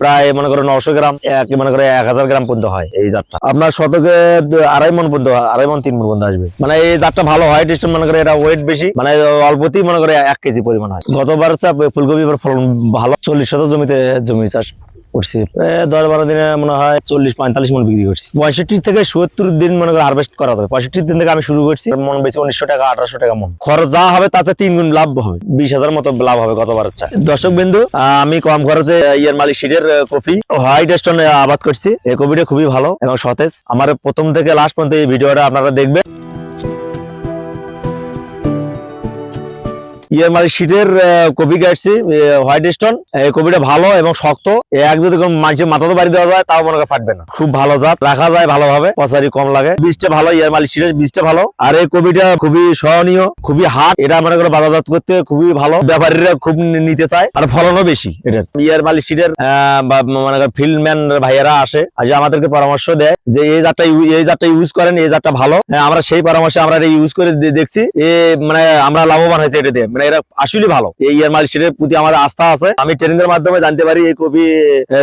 প্রায় মনে করো নশো গ্রাম, এক মনে করো এক হাজার গ্রাম পর্যন্ত হয় এই জাতটা। আপনার শতকে আড়াই মন পর্যন্ত, আড়াই মন, তিন মন পর্যন্ত আসবে। মানে এই জাতটা ভালো হয় ডিস্টেন্স মনে করে এটা ওয়েট বেশি মানে অল্পতেই মনে করে এক কেজি পরিমাণ হয়। গতবার ফুলকপি ফলন ভালো, চল্লিশ শত জমিতে জমি চাষ করছি। দশ বারো দিনে মনে হয় চল্লিশ, পঁয়তাল্লিশ মন বিক্রি করছি। পঁয়ষট্টি থেকে সত্তর দিন মনে করে হারভেস্ট করা হবে পঁয়ষট্টি দিন থেকে আমি শুরু করছি, মন বেশি উনিশশো টাকা, আঠারোশো টাকা মন। খরচ যা হবে তাতে তিন গুণ লাভ হবে। বিশ হাজার মতো লাভ হবে গতবার দর্শক বিন্দু আমি কম খরচে ইয়ার মালিক সিডের কফি হোয়াইট স্টোন আবাদ করছি। এই কপিটা খুবই ভালো এবং সতেজ। আমার প্রথম থেকে লাস্ট পর্যন্ত এই ভিডিওটা আপনারা দেখবেন। ইয়ার মালিক শীটের কপি কাটছি হোয়াইট স্টোন এই কপিটা ভালো এবং শক্ত। এক যদি মানুষের মাথাতে বাড়ি দেওয়া যায় তাও মনে ফাটবে না। খুব ভালো জাত রাখা যায় ভালোভাবে পচারি কম লাগে। বীজটা ভালো ইয়ার মালিক শীটের বীজটা ভালো। আর এই কপিটা খুবই সহনীয় খুবই হাট এটা মনে করে বাজারজাত করতে খুবই ভালো। ব্যাপারীরা খুব নিতে চায় আর ফলনও বেশি এটা। ইয়ার মালিক শীটের বা মনে করে ফিল্ডম্যান ভাইয়ারা আসে আজ আমাদেরকে পরামর্শ দেয় যে এই জাতটা এই জাতটা ইউজ করেন এই জাতটা ভালো। হ্যাঁ, আমরা সেই পরামর্শে আমরা এটা ইউজ করে দেখছি। এ মানে আমরা লাভবান হয়েছে এটা দিয়ে। মানে এটা আসলে ভালো। এই ইয়ার মালিক সেটার প্রতি আমাদের আস্থা আছে। আমি ট্রেনিং এর মাধ্যমে জানতে পারি এই কপি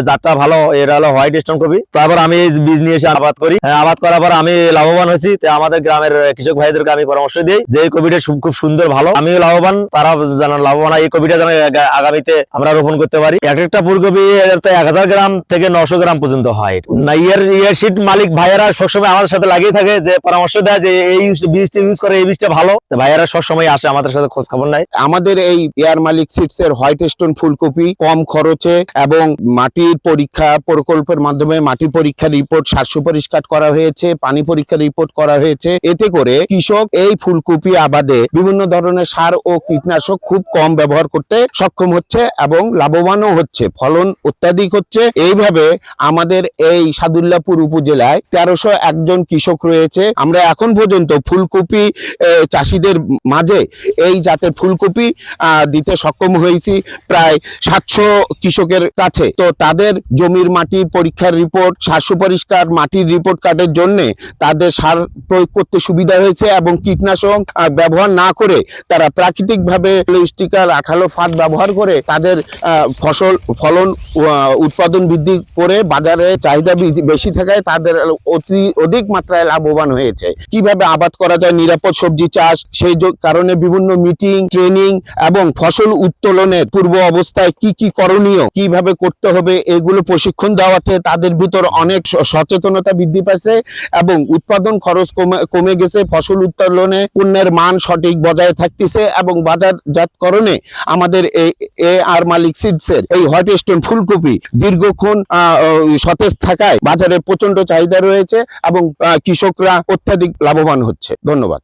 জাতটা ভালো। এটা হলো হোয়াইট স্টোন কপি। তারপর আমি বীজ নিয়ে এসে আবাদ করি। হ্যাঁ, আবাদ করার পর আমি লাভবান হয়েছি। আমাদের গ্রামের কৃষক ভাইদেরকে আমি পরামর্শ দিই যে এই কপিটা খুব সুন্দর ভালো। আমিও লাভবান। তারা যেন লাভবান এই কপিটা যেন আগামীতে আমরা রোপণ করতে পারি। এক একটা ফুলকপি এক হাজার গ্রাম থেকে নশো গ্রাম পর্যন্ত হয়। না ইয়ার ইয়ার শীট মালিক ভাইয়ারা সবসময় আমাদের সাথে লাগিয়ে থাকে যে পরামর্শ দেয় যে এই বীজটা ইউজ করে এই বীজটা ভালো। ভাইয়ারা সবসময় আসে আমাদের সাথে খোঁজ খবর নাই আমাদের এই এয়ার মালিক সিটস এর হোয়াইট স্টোন ফুলকপি কম খরচে এবং মাটির পরীক্ষা প্রকল্পের মাধ্যমে মাটি পরীক্ষা রিপোর্ট স্বাস্থ্য পরিষ্কার করা হয়েছে, পানি পরীক্ষা রিপোর্ট করা হয়েছে। এতে করে কৃষক এই ফুলকপি আবাদে বিভিন্ন ধরনের সার ও কীটনাশক খুব কম ব্যবহার করতে সক্ষম হচ্ছে এবং লাভবানও হচ্ছে, ফলন অত্যাধিক হচ্ছে। এইভাবে আমাদের এই সাদুল্লাপুর উপজেলায় তেরোশো একজন কৃষক রয়েছে। আমরা এখন পর্যন্ত ফুলকপি চাষিদের মাঝে এই জাতের ফুলকপি দিতে সক্ষম হয়েছি প্রায় সাতশো কৃষকের কাছে। তো তাদের জমির মাটির পরীক্ষার রিপোর্ট শ্বাস পরিষ্কার মাটির রিপোর্ট কার্ডের জন্য তাদের সার প্রয়োগ করতে সুবিধা হয়েছে এবং কীটনাশক ব্যবহার না করে তারা প্রাকৃতিকভাবে স্টিকার আঠালো ফাঁদ ব্যবহার করে তাদের ফসল, ফলন উৎপাদন বৃদ্ধি করে বাজারে চাহিদা বেশি থাকায় তাদের অতি অধিক মাত্রায় লাভবান হয়েছে। কীভাবে আবাদ করা যায় নিরাপদ সবজি চাষ, সেই কারণে বিভিন্ন মিটিং ট্রেনিং এবং ফসল উত্তোলনের পূর্ব অবস্থায় কি কি করণীয়, কীভাবে করতে হবে, এগুলো প্রশিক্ষণ দেওয়াতে তাদের ভিতর অনেক সচেতনতা বৃদ্ধি পাইছে এবং উৎপাদন খরচ কমে গেছে, ফসল উত্তোলনে পণ্যের মান সঠিক বজায় থাকতেছে এবং বাজারজাতকরণে আমাদের এ আর মালিক সিডসের এই হোয়াইট স্টোন ফুলকপি দীর্ঘক্ষণ সতেজ থাকায় বাজারে প্রচণ্ড চাহিদা রয়েছে এবং কৃষকরা অত্যাধিক লাভবান হচ্ছে। ধন্যবাদ।